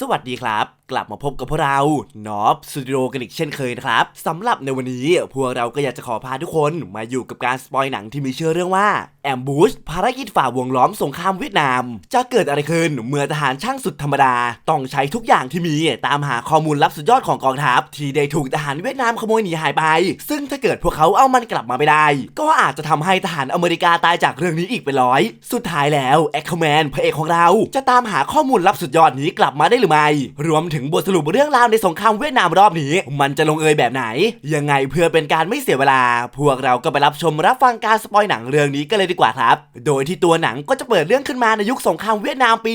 สวัสดีครับ กลับมาพบกับพวกเรานอฟสตูดิโอกันอีกเช่นเคยนะครับสำหรับในวันนี้พวกเราก็อยากจะขอพาทุกคนมาอยู่กับการสปอยหนังที่มีชื่อเรื่องว่าแอมบูชภารกิจฝ่าวงล้อมสงครามเวียดนาม จะเกิดอะไรขึ้นเมื่อทหารช่างสุดธรรมดา ต้องใช้ทุกอย่างที่มีตามหาข้อมูลลับสุดยอดของกองทัพ ที่ได้ถูกทหารเวียดนามขโมยหนีหายไป ซึ่งถ้าเกิดพวกเขาเอามันกลับมาไม่ได้ ก็อาจจะทำให้ทหารอเมริกาตายจากเรื่องนี้อีกเป็นร้อย สุดท้ายแล้วแอคเคแมนพระเอกของเรา จะตามหาข้อมูลลับสุดยอดนี้กลับมาได้หรือไม่ รวมถึงบทสรุปเรื่องราวในสงครามเวียดนามรอบนี้ มันจะลงเอยแบบไหน ยังไงเพื่อเป็นการไม่เสียเวลา พวกเราก็ไปรับชมรับฟังการสปอยหนังเรื่องนี้กันเลยดีกว่าครับ โดยที่ตัวหนังก็จะเปิดเรื่องขึ้นมาในยุคสงครามเวียดนามปี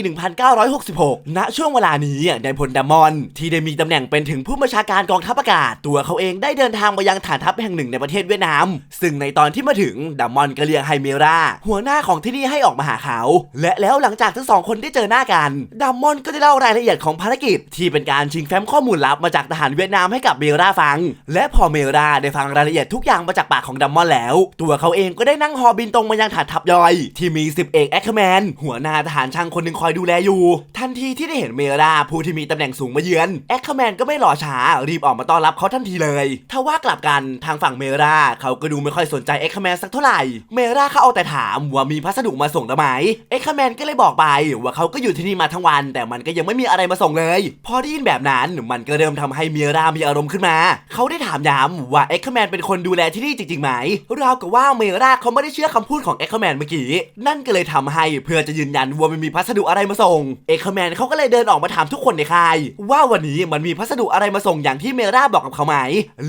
1966 ณ ช่วงเวลานี้นายพลดามอน ที่ได้มีตำแหน่งเป็นถึงผู้บัญชาการกองทัพอากาศ ตัวเขาเองได้เดินทางมายังฐานทัพแห่งหนึ่งในประเทศเวียดนาม ซึ่งในตอนที่มาถึงดามอนก็เรียกไฮเมราหัวหน้าของที่นี่ให้ออกมาหาเขา และแล้วหลังจากทั้งสองคนได้เจอหน้ากันดามอนก็ได้เล่ารายละเอียดของภารกิจที่เป็นการชิงแฟ้มข้อมูลลับมาจากทหารเวียดนามให้กับเมราฟัง และพอเมราได้ฟังรายละเอียดทุกอย่างมาจากปากของดามมอนแล้ว ตัวเขาเองก็ได้นั่งฮอบินตรงมายังฐานทัพย่อย ที่มีสิบเอกแอคเคแมนหัวหน้าทหารช่างคนหนึ่งคอยดูแลอยู่ ทันทีที่ได้เห็นเมราผู้ที่มีตำแหน่งสูงมาเยือนแอคเคแมนก็ไม่รอช้ารีบออกมาต้อนรับเขาทันทีเลยถ้าว่ากลับกันทางฝั่งเมราเขาก็ดูไม่ค่อยสนใจเอ็กคแมนสักเท่าไหร่ เมราเขาเอาแต่ถามว่ามีพัสดุมาส่งหรือไม่เอ็กคแมนก็เลยบอกไปว่าเขาก็อยู่ที่นี่มาทั้งวัน แต่มันก็ยังไม่มีอะไรมาส่งเลย พอได้ยินแบบนั้น มันก็เริ่มทำให้เมรามีอารมณ์ขึ้นมา เขาได้ถามย้ำว่าเอ็กคแมนเป็นคนดูแลที่นี่จริงๆไหมราวกับว่าเมราเขาไม่ได้เชื่อคำพูดของเอ็กคแมนเมื่อกี้ นั่นก็เลยทำให้เพื่อจะยืนยันว่ามันมีพัสดุอะไรมาส่ง เอ็กคแมนเขาก็เลยเดินออกมาถามทุกคนในค่าย ว่าวันนี้มันมีพัสดุอะไรมาส่งอย่างที่เมราบอกกับเขาไหม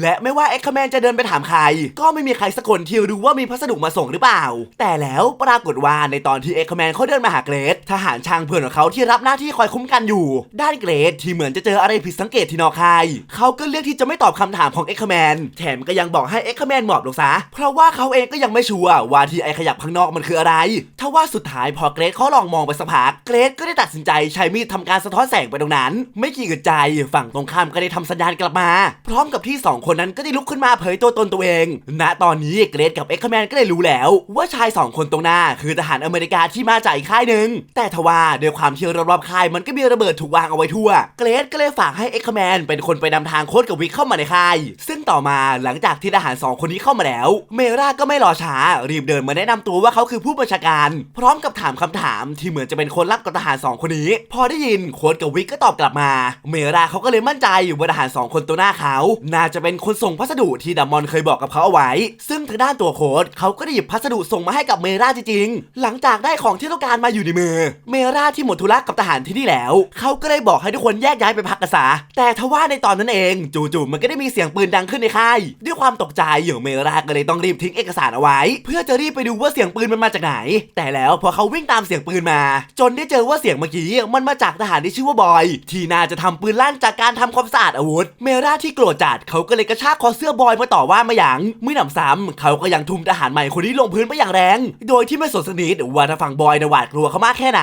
และไม่ว่าเอ็กคแมนจะเดินไปถามใคร ก็ไม่มีใครสักคนที่รู้ว่ามีพัสดุมาส่งหรือเปล่า แต่แล้วปรากฏว่าในตอนที่เอ็กคแมนเขาเดินมาหาเกรดทหารช่างเพื่อนของเขาที่รับหน้าที่คอยคุ้มกันอยู่ ด้านเกรดที่เหมือนจะเจออะไรผิดสังเกตที่นอกค่าย เขาก็เลือกที่จะไม่ตอบคำถามของเอ็กคแมนแถมก็ยังบอกให้เอ็กคแมนหมอบลงซะ เพราะว่าเขาเองก็ยังไม่ชัวร์ว่าที่ไอขยับข้างนอกมันคืออะไรถ้าว่าสุดท้ายพอเกรดเขาลองมองไปสักพักเกรดก็ได้ตัดสินใจใช้มีดทำการสะท้อนแสงไปตรงนั้น ไม่กี่กึดใจฝั่งตรงข้ามก็ได้ทำสัญญาณกลับมา พร้อมกับที่สองคนนั้นก็ได้ลุกขึ้นมาเผยตัวตนตัวเอง ณตอนนี้เกรดกับเอ็กคแมนก็เลยรู้แล้ว ว่าชายสองคนตรงหน้า คือทหารอเมริกาที่มาจากอีกค่ายหนึ่งแต่ทว่าด้วยความที่รอบๆค่ายมันก็มีระเบิดถูกวางเอาไว้ทั่วเกรดก็เลยฝากให้เอ็กคแมนเป็นคนไปนำทางโค้ดกับวิกเข้ามาในค่าย ซึ่งต่อมาหลังจากที่ทหารสองคนนี้เข้ามาแล้ว เมราก็ไม่รอช้า รีบเดินมาแนะนำตัวว่าเขาคือผู้บัญชาการ พร้อมกับถามคำถามที่เหมือนจะเป็นคนรับกับทหารสองคนนี้ พอได้ยินโค้ดกับวิกก็ตอบกลับมา เมราเขาก็เลยมั่นใจว่าทหารสองคนตัวหน้าเขาน่าจะเป็นคนส่งพัสดุที่ดัมมอนเคยบอกกับเขาเอาไว้ ซึ่งทางด้านตัวโค้ดเขาก็ได้หยิบพัสดุส่งมาให้กับเมราจริงๆ หลังจากได้ของที่ต้องการมาอยู่ในมือ เมราที่หมดธุระกับทหารที่นี่แล้ว เขาก็เลยบอกให้ทุกคนแยกย้ายไปพักกันซะแต่ทว่าในตอนนั้นเอง จู่ๆมันก็ได้มีเสียงปืนดังขึ้นในค่าย ด้วยความตกใจอย่างเมราก็เลยต้องรีบทิ้งเอกสารเอาไว้ เพื่อจะรีบไปดูว่าเสียงปืนมันมาจากไหน แต่แล้วพอเขาวิ่งตามเสียงปืนมา จนได้เจอว่าเสียงเมื่อกี้มันมาจากทหารที่ชื่อว่าบอย ที่น่าจะทำปืนลั่นจากการทำความสะอาดอาวุธ เมราที่โกรธจัดเขาก็เลยกระชากคอเสื้อบอยมาต่อว่ามาอย่างไม่หนำซ้ำเขาก็ยังทุ่มทหารใหม่คนนี้ลงพื้นไปอย่างแรง โดยที่ไม่สนสนิทว่าทางฝั่งบอยนะหวาดกลัวเขามากแค่ไหน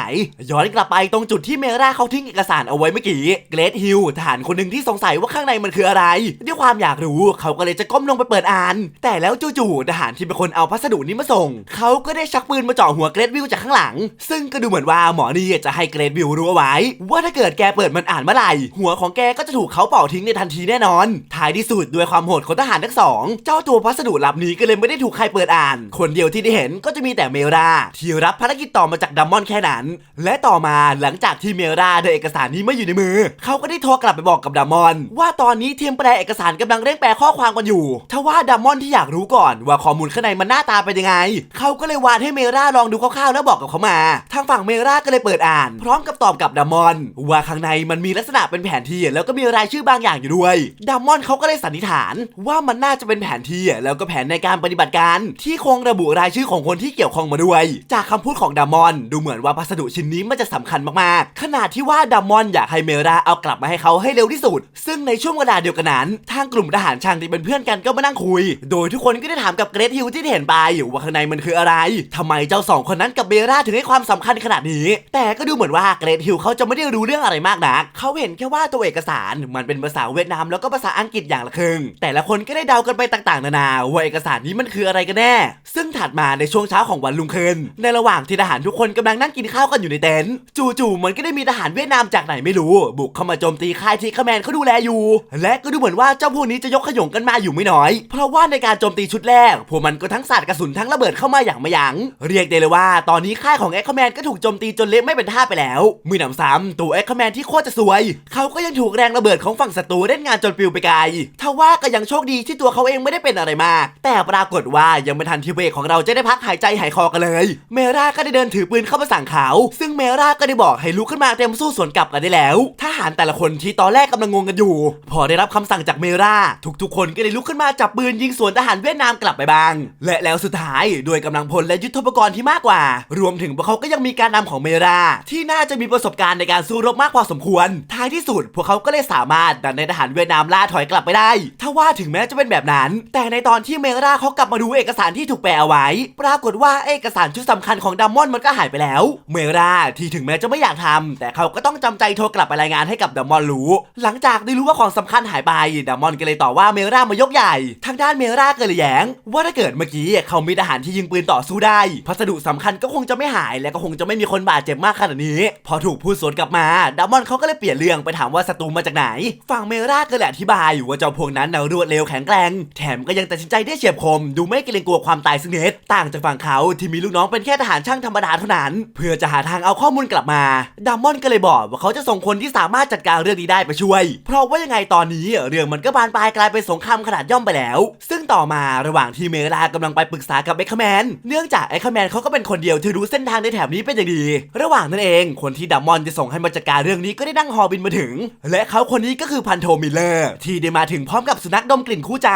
ย้อนกลับไปตรงจุดที่เมราเขาทิ้งเอกสารเอาไว้เมื่อกี้เกรดฮิลทหารคนหนึ่งที่สงสัยว่าข้างในมันคืออะไร ด้วยความอยากรู้เขาก็เลยจะก้มลงไปเปิดอ่าน แต่แล้วจู่ๆทหารที่เป็นคนเอาพัสดุนี้มาส่ง เขาก็ได้ชักปืนมาเจาะหัวเกรดวิลจากข้างหลัง ซึ่งก็ดูเหมือนว่าหมอนี่จะให้เกรดวิลรู้เอาไว้ ว่าถ้าเกิดแกเปิดมันอ่านเมื่อไหร่หัวของแกก็จะถูกเขาเป่าทิ้งในทันทีแน่นอน ท้ายที่สุดด้วยความโหดของทหารทั้งสอง เจ้าตัวพัสดุลับนี้ก็เลยไม่ได้ถูกใครเปิดอ่าน คนเดียวที่ได้เห็นก็จะมีแต่เมราที่รับภารกิจต่อมาจากดัมมอนแค่นั้น และต่อมาหลังจากที่เมราได้เอกสารนี้มาอยู่ในมือเขาก็ได้โทรกลับไปบอกกับดัมมอน ว่าตอนนี้ทีมแปลเอกสารกำลังเร่งแปลข้อความกันอยู่ทว่าดัมมอนที่อยากรู้ก่อน ว่าข้อมูลข้างในมันหน้าตาเป็นยังไง เขาก็เลยวานให้เมราลองดูคร่าวๆแล้วบอกกับเขามา ทางฝั่งเมราก็เลยเปิดอ่าน พร้อมกับตอบกับดัมมอน ว่าข้างในมันมีลักษณะเป็นแผนที่แล้วก็มีรายชื่อบางอย่างอยู่ด้วยดัมมอนเขาก็เลยสันนิษฐาน ว่ามันน่าจะเป็นแผนที่แล้วก็แผนในการปฏิบัติการ ที่คงระบุรายชื่อของคนที่เกี่ยวข้องมาด้วย จากคำพูดของดัมมอน ดูเหมือนว่าพัสดุชิ้นนี้มันจะสำคัญมากๆ ขนาดที่ว่าดัมมอนอยากให้เมราเอากลับมาให้เขาให้เร็วที่สุด ซึ่งในช่วงเวลาเดียวกันนั้น ทางกลุ่มทหารช่างที่เป็นเพื่อนกันก็มานั่งคุย โดยทุกคนก็ได้ถามกับเกรทฮิลที่เห็นไปว่าข้างในมันคืออะไรทำไมเจ้าสองคนนั้นกับเบราถึงให้ความสำคัญขนาดนี้ แต่ก็ดูเหมือนว่าเกรทฮิลเขาจะไม่ได้รู้เรื่องอะไรมากนักเขาเห็นแค่ว่าตัวเอกสารมันเป็นภาษาเวียดนามแล้วก็ภาษาอังกฤษอย่างละครึ่ง แต่ละคนก็ได้เดากันไปต่างๆ นานาว่าเอกสารนี้มันคืออะไรกันแน่ ซึ่งถัดมาในช่วงเช้าของวันลุงคืนในระหว่างที่ทหารทุกคนกำลังนั่งกินข้าวกันอยู่ในเต็นท์จู่ๆมันก็ได้มีทหารเวียดนามจากไหนไม่รู้บุกบุกเข้ามาโจมตีค่ายที่คแมนเขาดูแลอยู่ และก็ดูเหมือนว่าเจ้าพวกนี้จะยกขยงกันมาอยู่ไม่น้อย เพราะว่าในการโจมตีชุดแรก พวกมันก็ทั้งสาดกระสุนทั้งระเบิดเข้ามาอย่างไม่ยัง้งเรียกได้เลยว่า ตอนนี้ค่ายของเอ็กคแมนก็ถูกโจมตีจนเละไม่เป็นท่าไปแล้วมือหนำซ้ำตัวเอ็กคแมนที่โคตรจะสวย เขาก็ยังถูกแรงระเบิดของฝั่งศัตรูเล่นงานจนปลิวไปไกลทว่าก็ยังโชคดีที่ตัวเขาเองไม่ได้เป็นอะไรมาก แต่ปรากฏว่ายังไม่ทันที่เวกของเราจะได้พักหายใจหายคอกันเลย เมราก็ได้เดินถือปืนเข้ามาสั่งเขา ซึ่งเมราก็ได้บอกให้ลุกขึ้นมาเตรียมสู้สวนกลับกันได้แล้วทหารแต่ละคนที่ตอนแรกกำลังงงกันอยู่ พอได้รับคำสั่งจากเมราทุกๆ คนก็ได้ลุกขึ้นมาจับปืนยิงสวนทหารเวียดนามกลับไปบ้าง และแล้วสุดท้ายด้วยกำลังพลและยุทธปกรณ์ที่มากกว่า รวมถึงพวกเขาก็ยังมีการนำของเมรา ที่น่าจะมีประสบการณ์ในการสู้รบมากพอสมควร ท้ายที่สุด พวกเขาก็เลยสามารถดันในทหารเวียดนามล่าถอยกลับไปได้ ถ้าว่าถึงแม้จะเป็นแบบนั้น แต่ในตอนที่เมราเขากลับมาดูเอกสารที่ถูกแปลเอาไว้ ปรากฏว่าเอกสารชุดสำคัญของดัมมอนมันก็หายไปแล้ว เมราที่ถึงแม้จะไม่อยากทำแต่เขาก็ต้องจำใจโทรกลับไปรายงานให้กับดัมมอนรู้ หลังจากได้รู้ว่าของสำคัญหายไปดัมมอนก็เลยต่อว่าเมรามายกใหญ่ ทางด้านเมราก็เลยแย้ง ว่าถ้าเกิดเมื่อกี้เขามีทหารที่ยิงปืนต่อสู้ได้ พัสดุสำคัญก็คงจะไม่หายและก็คงจะไม่มีคนบาดเจ็บมากขนาดนี้ พอถูกพูดสวนกลับมาดัมมอนเขาก็เลยเปลี่ยนเรื่องไปถามว่าศัตรูมาจากไหน ฝั่งเมราก็เลยอธิบายว่าเจ้าพวกนั้นน่ะรวดเร็วแข็งแกร่งแถมก็ยังตัดสินใจได้เฉียบคม ดูไม่เกรงกลัวความตายซึ่งเน็ตต่างจากฝั่งเขาที่มีลูกน้องเป็นแค่ทหารช่างธรรมดาเท่านั้น เพื่อจะหาทางเอาข้อมูลกลับมาดัมมอนก็เลยบอกว่าเขาจะส่งคนที่สามารถจัดการเรื่องนี้ได้ไปช่วย เพราะว่ายังไงตอนนี้เรื่องมันก็บานปลายกลายเป็นสงครามขนาดย่อมไปแล้ว ซึ่งต่อมาระหว่างที่เมรากำลังไปปรึกษากับเอ็กแมนเนื่องจากเอ็กแมนเขาก็เป็นคนเดียวที่รู้เส้นทางในแถบนี้เป็นอย่างดี ระหว่างนั้นเองคนที่ดัมมอนจะส่งให้มาจัดการเรื่องนี้ก็ได้นั่งฮอบินมาถึง และเขาคนนี้ก็คือพันโทมิลเลอร์ที่ได้มาถึงพร้อมกับสุนัขดมกลิ่นคู่ใจ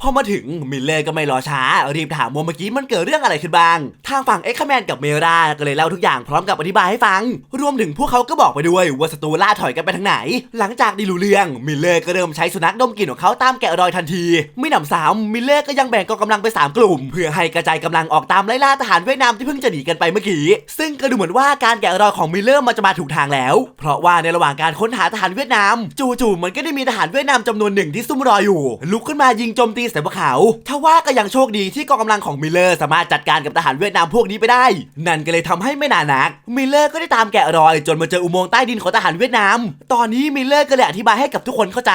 พอมาถึงมิลเลอร์ก็ไม่รอช้า รีบถามว่าเมื่อกี้มันเกิดเรื่องอะไรขึ้นบ้าง ทางฝั่งเอ็กแมนกับเมราก็เลยเล่าทุกอย่างพร้อมกับอธิบายให้ฟัง รวมถึงพวกเขาก็บอกไปด้วยว่าศัตรูล่าถอยกันไปทางไหน หลังจากได้รู้เรื่องมิลเลอร์ก็เริ่มใช้สุนัขดมกลิ่นของเขาตามแกะรอยทันทีไม่หนำซ้ำมิลเลอร์ก็ยังแบ่งกองกำลังไปสามกลุ่ม เพื่อให้กระจายกำลังออกตามไล่ล่าทหารเวียดนามที่เพิ่งจะหนีกันไปเมื่อกี้ซึ่งก็ดูเหมือนว่าการแกะรอยของมิลเลอร์มันจะมาถูกทางแล้ว เพราะว่าในระหว่างการค้นหาทหารเวียดนาม จู่ๆมันก็ได้มีทหารเวียดนามจำนวนหนึ่งที่ซุ่มรออยู่ ลุกขึ้นมายิงโจมตีใส่พวกเขาทว่าก็ยังโชคดีที่กองกำลังของมิลเลอร์สามารถจัดการกับทหารเวียดนามพวกนี้ไปได้ นั่นก็เลยทำให้ไม่นานนักมิลเลอร์ก็ได้ตามแกะรอย จนมาเจออุโมงค์ใต้ดินของทหารเวียดนามตอนนี้มิลเลอร์ก็เลยอธิบายให้กับทุกคนเข้าใจ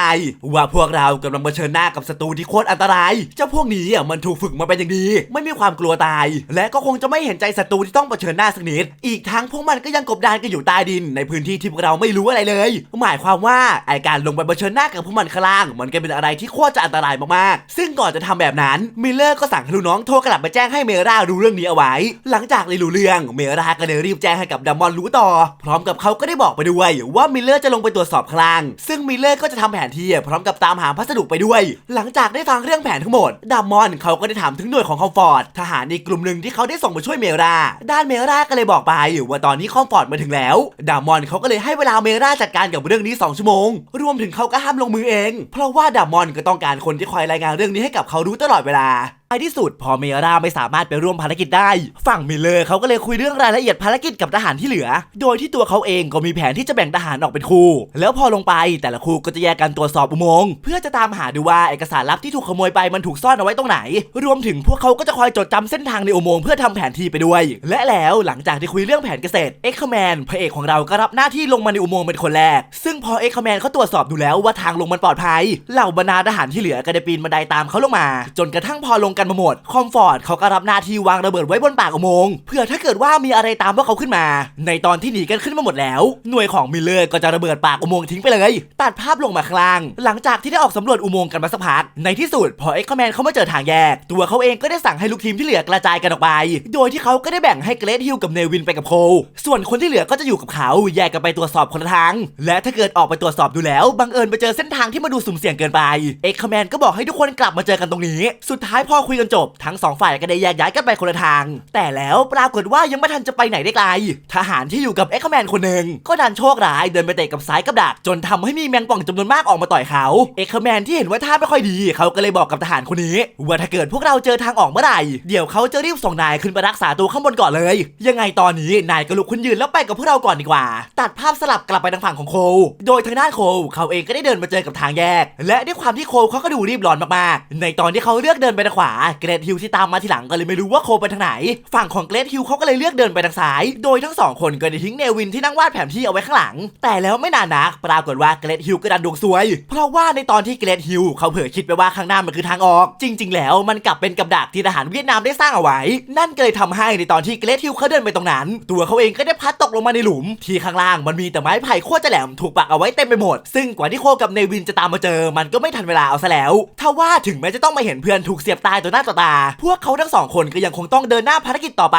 ว่าพวกเรากำลังเผชิญหน้ากับศัตรูที่โคตรอันตราย เจ้าพวกนี้อะมันถูกฝึกมาเป็นอย่างดี ไม่มีความกลัวตาย และก็คงจะไม่เห็นใจศัตรูที่ต้องเผชิญหน้าสักนิด อีกทั้งพวกมันก็ยังกบดานกันอยู่ใต้ดิน ในพื้นที่ที่พวกเราไม่รู้อะไรเลย หมายความว่าไอการลงไปเผชิญหน้ากับพวกมันข้างล่าง มันก็เป็นอะไรที่โคตรจะอันตรายมากๆ ซึ่งก่อนจะทำแบบนั้นมิลเลอร์ก็สั่งให้ลูกน้องโทรกลับไปแจ้งให้เมรารู้เรื่องนี้เอาไว้ หลังจากได้รู้เรื่องเมราก็เลยรีบแจ้งให้กับดัมมอนรู้ต่อ พร้อมกับเขาก็ได้บอกไปด้วยว่ามิลเลอร์จะลงไปตรวจสอบข้างล่างซึ่งมิเลอร์ก็จะทำแผนที่พร้อมกับตามหาพัสดุไปด้วย หลังจากได้ฟังเรื่องแผนทั้งหมดดัมมอนเขาก็ได้ถามถึงหน่วยของคอมฟอร์ตทหารอีกกลุ่มหนึ่งที่เขาได้ส่งมาช่วยเมรา ด้านเมราก็เลยบอกไปว่าตอนนี้คอมฟอร์ตมาถึงแล้วดัมมอนเขาก็เลยให้เวลาเมราจัดการกับเรื่องนี้ 2 ชั่วโมง รวมถึงเขาก็ห้ามลงมือเอง เพราะว่าดัมมอนก็ต้องการคนที่คอยรายงานเรื่องนี้ให้กับเขารู้ตลอดเวลาายที่สุด พอเมราไม่สามารถไปร่วมภารกิจได้ ฝั่งมิเลอร์เขาก็เลยคุยเรื่องรายละเอียดภารกิจกับทหารที่เหลือ โดยที่ตัวเขาเองก็มีแผนที่จะแบ่งทหารออกเป็นคู่ แล้วพอลงไปแต่ละคู่ก็จะแยกกันตรวจสอบอุโมงค์เพื่อจะตามหาดูว่าเอกสารลับที่ถูกขโมยไปมันถูกซ่อนเอาไว้ตรงไหน รวมถึงพวกเขาก็จะคอยจดจำเส้นทางในอุโมงค์เพื่อทำแผนที่ไปด้วย และแล้วหลังจากที่คุยเรื่องแผนเกษตรเอ็กซ์แมนพระเอกของเราก็รับหน้าที่ลงมาในอุโมงค์เป็นคนแรก ซึ่งพอเอ็กซ์แมนเขาตรวจสอบดูแล้วว่าทางลงมันปลอดภัย เหล่าบรรดาทหารที่เหลือก็ได้ปีนบันไดตามเขาลงมา จนกระทั่งพอลงกันมาหมด คอมฟอร์ตเขาก็รับหน้าที่วางระเบิดไว้บนปากอุโมงค์เพื่อถ้าเกิดว่ามีอะไรตามพวกเขาขึ้นมา ในตอนที่หนีกันขึ้นมาหมดแล้ว หน่วยของมิลเลอร์ก็จะระเบิดปากอุโมงค์ทิ้งไปเลย ตัดภาพลงมาข้างล่าง หลังจากที่ได้ออกสำรวจอุโมงค์กันมาสักพัก ในที่สุดพอเอ็กซ์แมนเขามาเจอทางแยก ตัวเขาเองก็ได้สั่งให้ลูกทีมที่เหลือกระจายกันออกไป โดยที่เขาก็ได้แบ่งให้เกรทฮิลกับเนวินไปกับโคลส่วนคนที่เหลือก็จะอยู่กับเขาแยกกันไปตรวจสอบคนละทาง และถ้าเกิดออกไปตรวจสอบดูแล้วบังเอิญไปเจอเส้นทางที่มาดูสุ่มเสี่ยงเกินไปเอ็กซ์แมนก็บอกให้ทุกคนกลับมาเจอกันตรงนี้ สุดท้ายพอคุยกันจบ ทั้งสองฝ่ายก็ได้แยกย้ายกันไปคนละทาง แต่แล้วปรากฏว่ายังไม่ทันจะไปไหนได้ไกล ทหารที่อยู่กับเอ็กซ์แมนคนหนึ่งก็ดันโชคร้ายเดินไปเตะกับสายกับดัก จนทำให้มีแมงป่องจำนวนมากออกมาต่อยเขาเอ็กซ์แมนที่เห็นว่าท่าไม่ค่อยดี เขาก็เลยบอกกับทหารคนนี้ว่าถ้าเกิดพวกเราเจอทางออกเมื่อไหร่เดี๋ยวเขาจะรีบส่งนายขึ้นไปรักษาตัวข้างบนก่อนเลย ยังไงตอนนี้นายก็ลุกขึ้นยืนแล้วไปกับพวกเราก่อนดีกว่า ตัดภาพสลับกลับไปทางฝั่งของโคลโดยทางด้านโคลเขาเองก็ได้เดินมาเจอกับทางแยก และด้วยความที่โคลเขาก็ดูรีบร้อนมากๆในตอนที่เขาเลือกเดินไปทางขวาเกรดฮิลที่ตามมาทีหลังก็เลยไม่รู้ว่าโคไปทางไหน ฝั่งของเกรดฮิลเขาก็เลยเลือกเดินไปทางซ้าย โดยทั้งสองคนก็ได้ทิ้งเนวินที่นั่งวาดแผนที่เอาไว้ข้างหลัง แต่แล้วไม่นานนักปรากฏว่าเกรดฮิลก็ดันดวงซวย เพราะว่าในตอนที่เกรดฮิลเขาเผลอคิดไปว่าข้างหน้ามันคือทางออก จริง ๆ แล้วมันกลับเป็นกับดักที่ทหารเวียดนามได้สร้างเอาไว้ นั่นก็เลยทำให้ในตอนที่เกรดฮิลเขาเดินไปตรงนั้น ตัวเขาเองก็ได้พัดตกลงมาในหลุม ที่ข้างล่างมันมีแต่ไม้ไผ่โคตรจะแหลมถูกปักเอาไว้เต็มไปหมด ซึ่งกว่าที่โคกับเนวินจะตามมาเจอ มันก็ไม่ทันเวลาเอาซะแล้ว ถ้าว่าถึงแม้จะต้องมาเห็นเพื่อนถูกเสียบตายต่อหน้าต่อตา พวกเขาทั้งสองคนก็ยังคงต้องเดินหน้าภารกิจต่อไป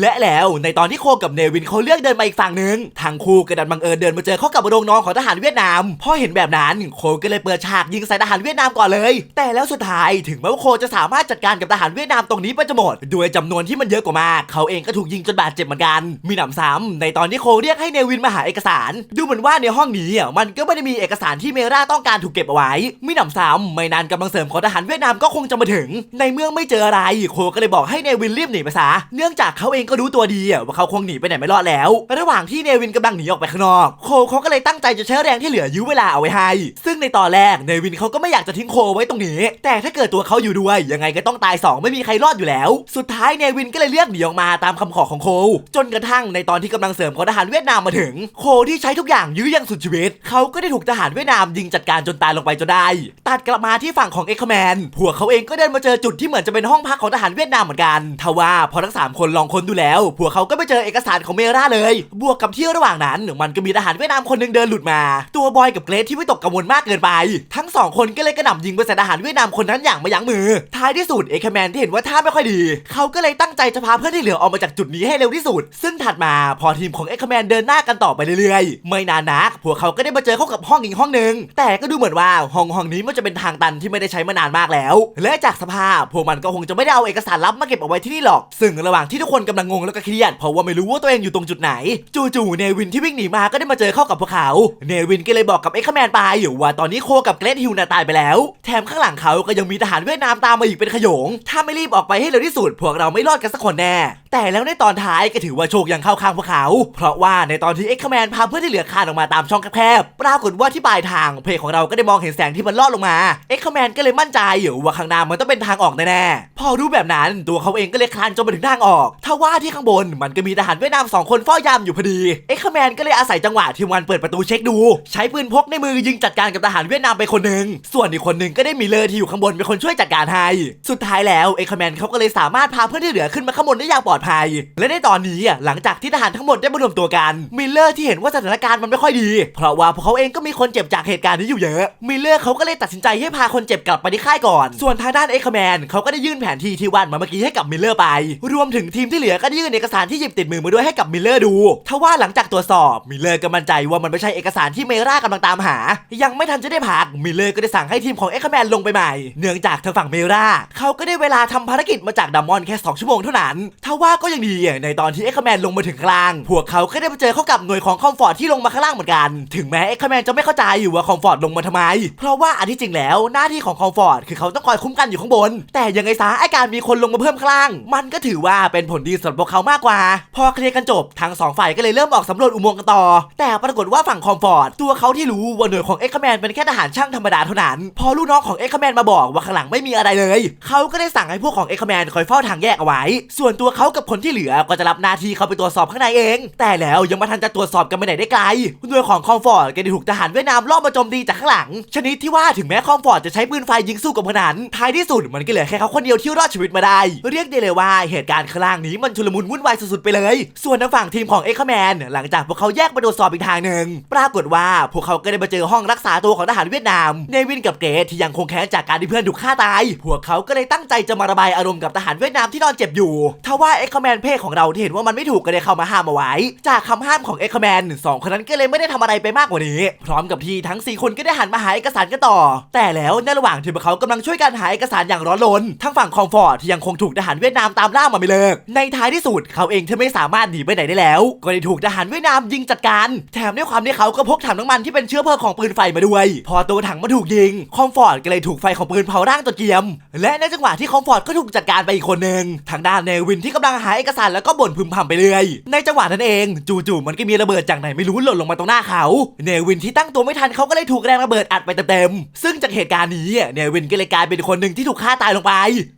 และแล้วในตอนที่โคกับเนวินเขาเลือกเดินมาอีกฝั่งหนึ่งทางคู่ก็ดันบังเอิญเดินมาเจอเข้ากับโรงนอนของทหารเวียดนามพอเห็นแบบนั้นโคก็เลยเปิดฉากยิงใส่ทหารเวียดนามก่อนเลย แต่แล้วสุดท้ายถึงแม้ว่าโคจะสามารถจัดการกับทหารเวียดนามตรงนี้ไปจะหมดด้วยจำนวนที่มันเยอะกว่ามาก เขาเองก็ถูกยิงจนบาดเจ็บเหมือนกัน มีหนำซ้ำในตอนที่โคเรียกให้เนวินมาหาเอกสาร ดูเหมือนว่าในห้องนี้มันก็ไม่ได้มีเอกสารที่เมราต้องการถูกเก็บเอาไว้มีหนำซ้ำไม่นานกำลังเสริมของทหารเวียดนามก็คงจะมาถึง ในในเมื่อไม่เจออะไรโคก็เลยบอกให้เนวินรีบหนีไปซะเนื่องจากเขาเองก็รู้ตัวดีว่าเขาคงหนีไปไหนไม่รอดแล้ว ระหว่างที่เนวินกำลังหนีออกไปข้างนอก โคเขาก็เลยตั้งใจจะใช้แรงที่เหลือยื้อเวลาเอาไว้ให้ ซึ่งในตอนแรกเนวินเขาก็ไม่อยากจะทิ้งโคไว้ตรงนี้ แต่ถ้าเกิดตัวเขาอยู่ด้วย ยังไงก็ต้องตายสองไม่มีใครรอดอยู่แล้ว สุดท้ายเนวินก็เลยเลือกหนีออกมาตามคำขอของโค จนกระทั่งในตอนที่กำลังเสริมของทหารเวียดนามมาถึง โคที่ใช้ทุกอย่างยื้อยังสุดชีวิต เขาก็ได้ถูกทหารเวียดนามยิงจัดการจนตายลงไปจนได้ ตัดกลับมาที่ฝั่งของเอ็กแมน พวกเขาเองก็เดินมาเจอจุดที่เหมือนจะเป็นห้องพักของทหารเวียดนามเหมือนกัน ทว่าพอทั้งสามคนลองค้นดูแล้ว พวกเขาก็ไม่เจอเอกสารของเมราเลย บวกกับที่ระหว่างนั้น มันก็มีทหารเวียดนามคนหนึงเดินหลุดมา ตัวบอยกับเกรซที่ไม่ตกกังวลมากเกินไป ทั้งสองคนก็เลยกระหน่ำยิงไปใส่ทหารเวียดนามคนนั้นอย่างไม่ยั้งมือ ท้ายที่สุดเอกแมนที่เห็นว่าท่าไม่ค่อยดี เขาก็เลยตั้งใจจะพาเพื่อนที่เหลือออกมาจากจุดนี้ให้เร็วที่สุด ซึ่งถัดมาพอทีมของเอกแมนเดินหน้ากันต่อไปเรื่อยๆ ไม่นานนัก พวกเขาก็ได้มาเจอเข้ากับห้องอีกห้องหนึ่งแต่ก็ดูเหมือนว่าห้องห้องนี้มันจะเป็นทางตันที่ไม่ได้ใช้มานานมากแล้ว และจากสภาพพวกมันก็คงจะไม่ได้เอาเอกสารลับมาเก็บเอาไว้ที่นี่หรอก ซึ่งระหว่างที่ทุกคนกำลังงงแล้วก็เครียดเพราะว่าไม่รู้ว่าตัวเองอยู่ตรงจุดไหน จู่ๆเนวินที่วิ่งหนีมาก็ได้มาเจอเข้ากับพวกเขา เนวินก็เลยบอกกับเอ็กซ์แมนไปว่าตอนนี้โคกับเกรทฮิลน่ะตายไปแล้ว แถมข้างหลังเขาก็ยังมีทหารเวียดนามตามมาอีกเป็นขโยง ถ้าไม่รีบออกไปให้เร็วที่สุด พวกเราไม่รอดกันสักคนแน่ แต่แล้วในตอนท้ายก็ถือว่าโชคยังเข้าข้างพวกเขา เพราะว่าในตอนที่เอ็กซ์แมนพาเพื่อนที่เหลือคานออกมาตามช่องแคบๆปรากฏว่าที่ปลายทางเพลของเราก็ได้มองเห็นแสงที่มันลอดลงมาเอ็กซ์แมนก็เลยมั่นใจว่าข้างหน้ามันต้องเป็นทางออกแน่ๆพอรู้แบบนั้นตัวเขาเองก็เลยคลานจนมาถึงทางออกทว่าที่ข้างบนมันก็มีทหารเวียดนามสองคนเฝ้ายามอยู่พอดีเอ็กซ์แมนก็เลยอาศัยจังหวะที่มันเปิดประตูเช็คดู ใช้ปืนพกในมือยิงจัดการกับทหารเวียดนามไปคนหนึ่งส่วนอีกคนหนึ่งก็ได้มีเลอที่อยู่ข้างบนเป็นคนช่วยจัดการให้สุดท้ายแล้วเอ็กซ์แมนเขาก็เลยสามารถพาเพื่อนที่เหลือขึ้นมาข้างบนได้อย่างปลอดภัย และในตอนนี้อะหลังจากที่ทหารทั้งหมดได้มารวมตัวกันมิลเลอร์ที่เห็นว่าสถานการณ์มันไม่ค่อยดี เพราะว่าพวกเขาเองก็มีคนเจ็บจากเหตุการณ์นี้อยู่เยอะ มิลเลอร์เขาก็เลยตัดสินใจให้พาคนเจ็บกลับไปที่ค่ายก่อน ส่วนทางด้านเอ็กซ์แมนเขาก็ได้ยื่นแผนที่ที่วาดมาเมื่อกี้ให้กับมิลเลอร์ไป รวมถึงทีมที่เหลือก็ได้ยื่นเอกสารที่หยิบติดมือมาด้วยให้กับมิลเลอร์ดูทว่าหลังจากตรวจสอบมิลเลอร์ก็มั่นใจว่ามันไม่ใช่เอกสารที่เมรากำลังตามหา ยังไม่ทันจะได้พักมิลเลอร์ก็ได้สั่งให้ทีมของเอ็กซ์แมนลงไปใหม่ เนื่องจากทางฝั่งเมราเขาก็ได้เวลาทำภารกิจมาจากดัมมอนแค่2ชั่วโมงเท่านั้นทว่าก็ยังดีอย่างในตอนที่เอ็กแมนลงมาถึงข้างล่าง พวกเขาก็ได้ไปเจอเข้ากับหน่วยของคอมฟอร์ตที่ลงมาข้างล่างเหมือนกัน ถึงแม้เอ็กแมนจะไม่เข้าใจอยู่ว่าคอมฟอร์ตลงมาทำไม เพราะว่าอันที่จริงแล้วหน้าที่ของคอมฟอร์ตคือเขาต้องคอยคุ้มกันอยู่ข้างบน แต่ยังไงซะไอการมีคนลงมาเพิ่มข้างล่าง มันก็ถือว่าเป็นผลดีสำหรับพวกเขามากกว่า พอเคลียร์กันจบทั้งสองฝ่ายก็เลยเริ่มออกสำรวจอุโมงค์กันต่อ แต่ปรากฏว่าฝั่งคอมฟอร์ตตัวเขาที่รู้ว่าหน่วยของเอ็กแมนเป็นแค่ทหารช่างธรรมดาเท่านั้น พอลูกน้องของเอ็กแมนมาบอกว่าข้างหลังไม่มีอะไรเลย เขาก็ได้สั่งให้พวกของเอ็กแมนคอยเฝ้าทางแยกเอาไว้ ส่วนตัวเขากับคนที่เหลือก็จะรับหน้าที่เข้าไปตรวจสอบข้างในเอง แต่แล้วยังไม่ทันจะตรวจสอบกันไปไหนได้ไกลหน่วยของคอมฟอร์ตก็ได้ถูกทหารเวียดนามลอบมาโจมตีจากข้างหลัง ชนิดที่ว่าถึงแม้คอมฟอร์ตจะใช้ปืนไฟยิงสู้กับพวกนั้นท้ายที่สุดมันก็เหลือแค่เขาคนเดียวที่รอดชีวิตมาได้ เรียกได้เลยว่าเหตุการณ์ข้างล่างนี้มันชุลมุนวุ่นวายสุดๆไปเลย ส่วนทางฝั่งทีมของเอ็กซ์แมนหลังจากพวกเขาแยกไปตรวจสอบอีกทางหนึ่งปรากฏว่าพวกเขาก็ได้มาเจอห้องรักษาตัวของทหารเวียดนามเนวินกับเกรทที่ยังคงแค้นจากการที่เพื่อนถูกฆ่าตาย พวกเขาก็เลยตั้งใจจะมาระบายอารมณ์กับทหารเวียดนามที่นอนเจ็บอยู่ทว่าเอ็กซ์แมนเพ่ของเราที่เห็นว่ามันไม่ถูกก็ได้เข้ามาห้ามเอาไว้ จากคำห้ามของเอ็กซ์แมนสองคนนั้นก็เลยไม่ได้ทำอะไรไปมากกว่านี้ พร้อมกับที่ทั้งสี่คนก็ได้หันมาหาเอกสารกันต่อ แต่แล้วในระหว่างที่พวกเขากำลังช่วยกันหาเอกสารอย่างร้อนรนทั้งฝั่งคอมฟอร์ตที่ยังคงถูกทหารเวียดนามตามล่ามาไม่เลิก ในท้ายที่สุดเขาเองที่ไม่สามารถหนีไปไหนได้แล้ว ก็ได้ถูกทหารเวียดนามยิงจัดการ แถมด้วยความที่เขาก็พกถังน้ำมันที่เป็นเชื้อเพลิงของปืนไฟมาด้วย พอตัวถังมาถูกยิง คอมฟอร์ตก็เลยถูกไฟของปืนเผาร่างจนเกียม และในจังหวะที่คอมฟอร์ตก็ถูกจัดการไปอีกคนหนึ่งทางด้านเนวินที่กำลังหาเอกสารแล้วก็บ่นพึมพำไปเรื่อย ในจังหวะนั้นเองจู่ๆมันก็มีระเบิดจากไหนไม่รู้หล่นลงมาตรงหน้าเขาเนวินที่ตั้งตัวไม่ทันเขาก็เลยถูกแรงระเบิดอัดไปเต็มๆซึ่งจากเหตุการณ์นี้เนวินก็เลยกลายเป็นคนหนึ่งที่ถูกฆ่าตายลงไป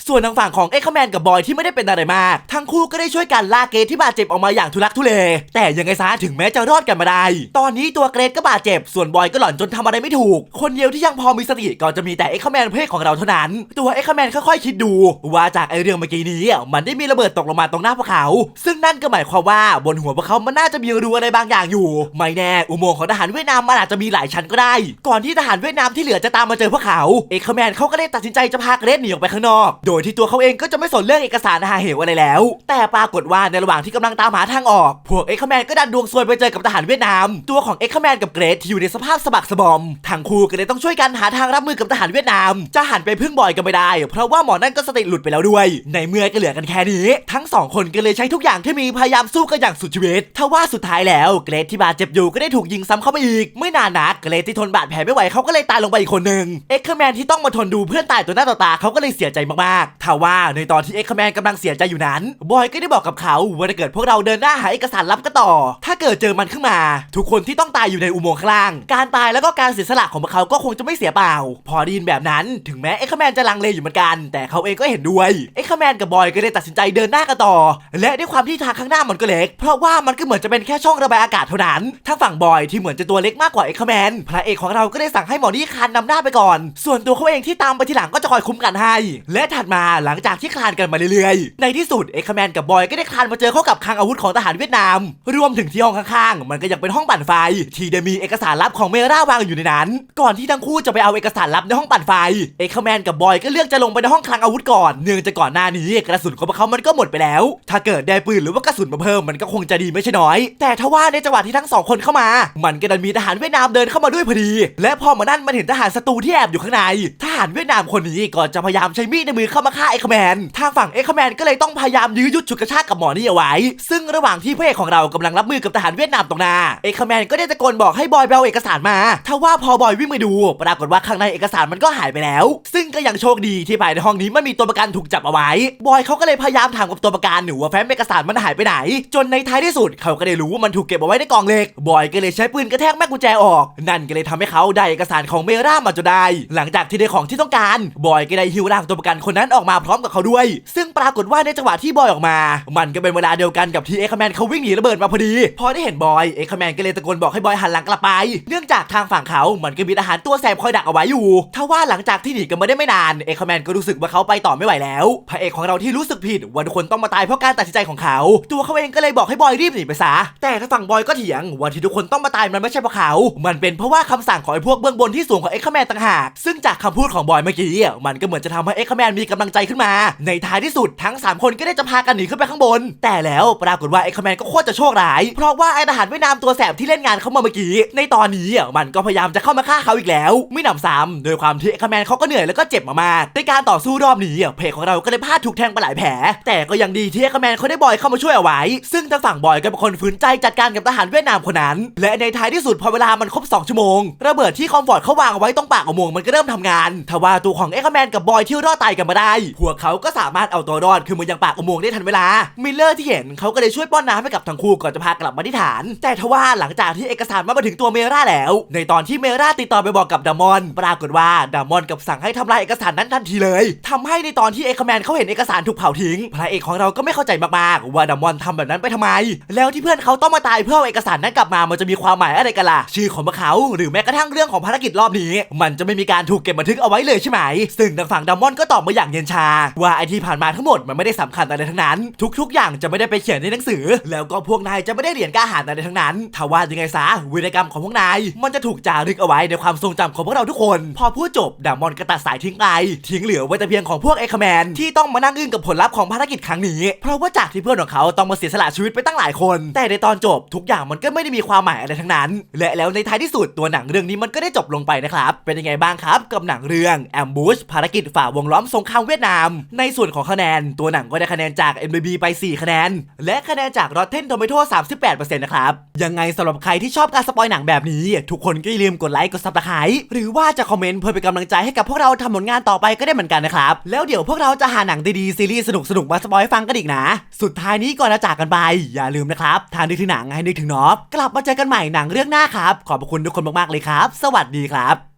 ส่วนทางฝั่งของเอ็กซ์แมนกับบอยที่ไม่ได้เป็นอะไรมากทั้งคู่ก็ได้ช่วยกันลากเกรทที่บาดเจ็บออกมาอย่างทุลักทุเล แต่ยังไงซะถึงแม้จะรอดกันมาได้ ตอนนี้ตัวเกรทก็บาดเจ็บ ส่วนบอยก็หลอนจนทำอะไรไม่ถูก คนเดียวที่ยังพอมีสติก็จะมีแต่เอ็กแมนเพศของเราเท่านั้น ตัวเอ็กแมนค่อยๆคิดดู ว่าจากไอเรื่องเมื่อกี้นี้มันได้มีระเบิดตกลงมาตรงหน้าพวกเขา ซึ่งนั่นก็หมายความว่าบนหัวพวกเขามันน่าจะมีรูอะไรบางอย่างอยู่ ไม่แน่อุโมงค์ของทหารเวียดนามมันอาจจะมีหลายชั้นก็ได้ ก่อนที่ทหารเวียดนามที่เหลือจะตามมาเจอพวกเขาเอกแมนเขาก็ได้ตัดสินใจจะพาเกรทหนีออกไปข้างนอก โดยที่ตัวเขาเองก็จะไม่สนเรื่องเอกสารหาเหวอะไรแล้ว แต่ปรากฏว่าในระหว่างที่กำลังตามหาทางออก พวกเอกแมนก็ดันดวงซวยไปเจอกับทหารเวียดนาม ตัวของเอกแมนกับเกรทที่อยู่ในสภาพสะบักสะบอมทั้งคู่ก็เลยต้องช่วยกันหาทางรับมือกับทหารเวียดนาม จะหันไปพึ่งบอยก็ไม่ได้ เพราะว่าหมอนั่นก็สติหลุดไปแล้วด้วย ในเมื่อก็เหลือกันแค่นี้ทั้งสองคนก็เลยใช้ทุกอย่างที่มีพยายามสู้กันอย่างสุดชีวิตทว่าสุดท้ายแล้วเกรทที่บาดเจ็บอยู่ก็ได้ถูกยิงซ้ำเข้าไปอีก ไม่นานนักเกรทที่ทนบาดแผลไม่ไหวเขาก็เลยตายลงไปอีกคนหนึ่งเอ็กซ์แมนที่ต้องมาทนดูเพื่อนตายตัวหน้าต่อตาเขาก็เลยเสียใจมากๆทว่าในตอนที่เอ็กซ์แมนกำลังเสียใจอยู่นั้นบอยก็ได้บอกกับเขาว่าถ้าเกิดพวกเราเดินหน้าหาเอกสารลับกันต่อ ถ้าเกิดเจอมันขึ้นมา ทุกคนที่ต้องตายอยู่ในอุโมงค์ข้างล่าง การตายแล้วก็การเสียสละของพวกเขาก็คงจะไม่เสียเปล่า พอได้ยินแบบนั้นถึงแม้เอ็กซ์แมนจะลังเลอยู่เหมือนกัน แต่เขาเองก็เห็นด้วยเอ็กซ์แมนกับบอยก็เลยตัดสินใจเดินหน้ากันต่อและด้วยความที่ทางข้างหน้ามันก็เล็ก เพราะว่ามันก็เหมือนจะเป็นแค่ช่องระบายอากาศเท่านั้นถ้าฝั่งบอยที่เหมือนจะตัวเล็กมากกว่าเอ็กซ์แมนพระเอกของเราก็ได้สั่งให้หมอนี่คานนำหน้าไปก่อน ส่วนตัวเขาเองที่ตามไปทีหลังก็จะคอยคุ้มกันให้ และถัดมาหลังจากที่คลานกันมาเรื่อยๆ ในที่สุดเอ็กซ์แมนกับบอยก็ได้คลานมาเจอเข้ากับคลังอาวุธของทหารเวียดนาม รวมถึงที่ห้องข้างๆ มันก็ยังเป็นห้องปั่นไฟ ที่ได้มีเอกสารลับของเมร่าวางอยู่ในนั้น ก่อนที่ทั้งคู่จะไปเอาเอกสารลับในห้องปั่นไฟ เอ็กซ์แมนกับบอยก็เลือกจะลงไปในห้องคลังอาวุธก่อน เนื่องจากก่อนหน้านี้กระสุนของพวกเขามันก็หมดไปแล้วถ้าเกิดได้ปืนหรือว่ากระสุนมาเพิ่มมันก็คงจะดีไม่ใช่น้อย แต่ทว่าในจังหวะที่ทั้งสองคนเข้ามา มันก็ดันมีทหารเวียดนามเดินเข้ามาด้วยพอดี และพอมานั่นมันเห็นทหารศัตรูที่แอบอยู่ข้างใน ทหารเวียดนามคนนี้ก็จะพยายามใช้มีดในมือเข้ามาฆ่าเอ็กแมน ทางฝั่งเอ็กแมนก็เลยต้องพยายามยื้อยุดฉุดกระชากกับหมอนี่เอาไว้ ซึ่งระหว่างที่พระเอกของเรากำลังรับมือกับทหารเวียดนามตรงหน้า เอ็กแมนก็ได้ตะโกนบอกให้บอยไปเอาเอกสารมา ทว่าพอบอยวิ่งไปดู ปรากฏว่าข้างในเอกสารมันก็หายไปแล้ว ซึ่งก็ยังโชคดีที่ภายในห้องนี้มันมีตัวประกันถูกจับเอาไว้ บอยเขาก็เลยพยายามถามกับตัวประกันหนูว่าแฟ้มเอกสารมันหายไปไหน จนในท้ายที่สุดเขาก็ได้รู้ว่ามันถูกเก็บเอาไว้ในกล่องเหล็ก บอยก็เลยใช้ปืนกระแทกแม่กุญแจออก นั่นก็เลยทำให้เขาได้เอกสารของเมร่ามาจนได้ หลังจากที่ได้ของที่ต้องการ บอยก็ได้ฮิวร่างตัวประกันคนนั้นออกมาพร้อมกับเขาด้วย ซึ่งปรากฏว่าในจังหวะที่บอยออกมา มันก็เป็นเวลาเดียวกันกับที่เอ็กแมนเขาวิ่งหนีระเบิดมาพอดี พอได้เห็นบอยเอ็กแมนก็เลยตะโกนบอกให้บอยหันหลังกลับไป เนื่องจากทางฝั่งเขามันก็มีทหารตัวแสบคอยดักเอาไว้อยู่ทว่าหลังจากที่หนีกันมาได้ไม่นานเอ็กแมนก็รู้สึกว่าเขาไปต่อไม่ไหวแล้วพระเอกของเราที่รู้สึกผิดว่าทุกคนต้องมาตายเพราะการตัดสินใจของเขา ตัวเขาเองก็เลยบอกให้บอยรีบหนีไปซะแต่ถ้าฝั่งบอยก็เถียงว่าที่ทุกคนต้องมาตายมันไม่ใช่เพราะเขา มันเป็นเพราะว่าคำสั่งของไอ้พวกเบื้องบนที่สูงของเอ็กซ์แมนต่างหาก ซึ่งจากคำพูดของบอยเมื่อกี้มันก็เหมือนจะทำให้เอ็กซ์แมนมีกำลังใจขึ้นมา ในท้ายที่สุดทั้งสามคนก็ได้จะพากันหนีขึ้นไปข้างบน แต่แล้วปรากฏว่าเอ็กซ์แมนก็โคตรจะโชคร้าย เพราะว่าไอ้ทหารเวียดนามตัวแสบที่เล่นงานเขามาเมื่อกี้ ในตอนนี้มันก็พยายามจะเข้ามาฆ่าเขาอีกแล้ว ไม่หนำซ้ำโดยความที่เอ็กซ์แมนเขาก็เหนื่อยแล้วก็เจ็บมากๆในการต่อสู้รอบนี้เพจของเราก็เลยพลาดถูกแทงไปหลายแผลแต่ก็ยังดีที่เอ็กแมนเขาได้บอยเข้ามาช่วยเอาไว้ ซึ่งทางฝั่งบอยก็เป็นคนฝืนใจจัดการกับทหารเวียดนามคนนั้น และในท้ายที่สุดพอเวลามันครบ 2 ชั่วโมง ระเบิดที่คอมฟอร์ตเขาวางเอาไว้ตรงปากอุโมงค์มันก็เริ่มทำงานทว่าตัวของเอ็กแมนกับบอยที่รอดตายกันมาได้ พวกเขาก็สามารถเอาตัวรอดคือมันยังปากอุโมงค์ได้ทันเวลา มิลเลอร์ที่เห็นเขาก็เลยช่วยป้อนน้ำให้กับทั้งคู่ก่อนจะพากลับมาที่ฐาน แต่ทว่าหลังจากที่เอกสารมาถึงตัวเมราแล้ว ในตอนที่เมราติดต่อไปบอกกับดามอน ปรากฏว่าดามอนกับสั่งให้ทำลายเอกสารนั้นทันทีเลยทำให้ในตอนที่เอกแมนเขาเห็นเอกสารถูกเผาทิ้ง พระเอกของเราราก็ไม่เข้าใจมากๆว่าดามมอนทำแบบนั้นไปทำไม แล้วที่เพื่อนเขาต้องมาตายเพื่อเอาเอกสารนั้นกลับมา มันจะมีความหมายอะไรกันล่ะ ชื่อของพวกเขาหรือแม้กระทั่งเรื่องของภารกิจรอบนี้ มันจะไม่มีการถูกเก็บบันทึกเอาไว้เลยใช่ไหม ซึ่งทางฝั่งดามมอนก็ตอบมาอย่างเย็นชา ว่าไอที่ผ่านมาทั้งหมดมันไม่ได้สำคัญอะไรทั้งนั้น ทุก ๆ อย่างจะไม่ได้ไปเขียนในหนังสือ แล้วก็พวกนายจะไม่ได้เหรียญกล้าหาญอะไรทั้งนั้นถ้าว่ายังไงซะวีรกรรมของพวกนาย มันจะถูกจารึกเอาไว้ในความทรงจำของพวกเราทุกคน พอพูดจบดามอนก็ตัดสายทิ้งไปทิ้งเหลือไว้แต่เพียงของพวกเอ็กซ์แมนที่ต้องมานั่งอึ้งกับผลลัพธ์ของภารกิจครั้งนี้เพราะว่าจากที่เพื่อนของเขาต้องมาเสียสละชีวิตไปตั้งหลายคน แต่ในตอนจบทุกอย่างมันก็ไม่ได้มีความหมายอะไรทั้งนั้น และแล้วในท้ายที่สุดตัวหนังเรื่องนี้มันก็ได้จบลงไปนะครับ เป็นยังไงบ้างครับกับหนังเรื่อง Ambush ภารกิจฝ่าวงล้อมสงครามเวียดนาม ในส่วนของคะแนน ตัวหนังก็ได้คะแนนจาก MDB ไป 4 คะแนน และคะแนนจาก Rotten Tomato 38%นะครับ ยังไงสำหรับใครที่ชอบการสปอยหนังแบบนี้ ทุกคนก็อย่าลืมกดไลค์กดซับสไครต์หรือว่าจะคอมเมนต์เพื่อเป็นกำลังใจให้กับพวกเราทำผลงานต่อไปก็ได้เหมือนกันนะครับแล้วเดี๋ยวพวกเราจะหาหนังดีๆซีรีส์สนุกๆมาสปอยให้ฟังกันอีกนะ สุดท้ายนี้ก่อนจะจากกันไป อย่าลืมนะครับทานนึกถึงหนังให้นึกถึงนอฟกลับมาเจอกันใหม่หนังเรื่องหน้าครับ ขอบคุณทุกคนมากๆเลยครับ สวัสดีครับ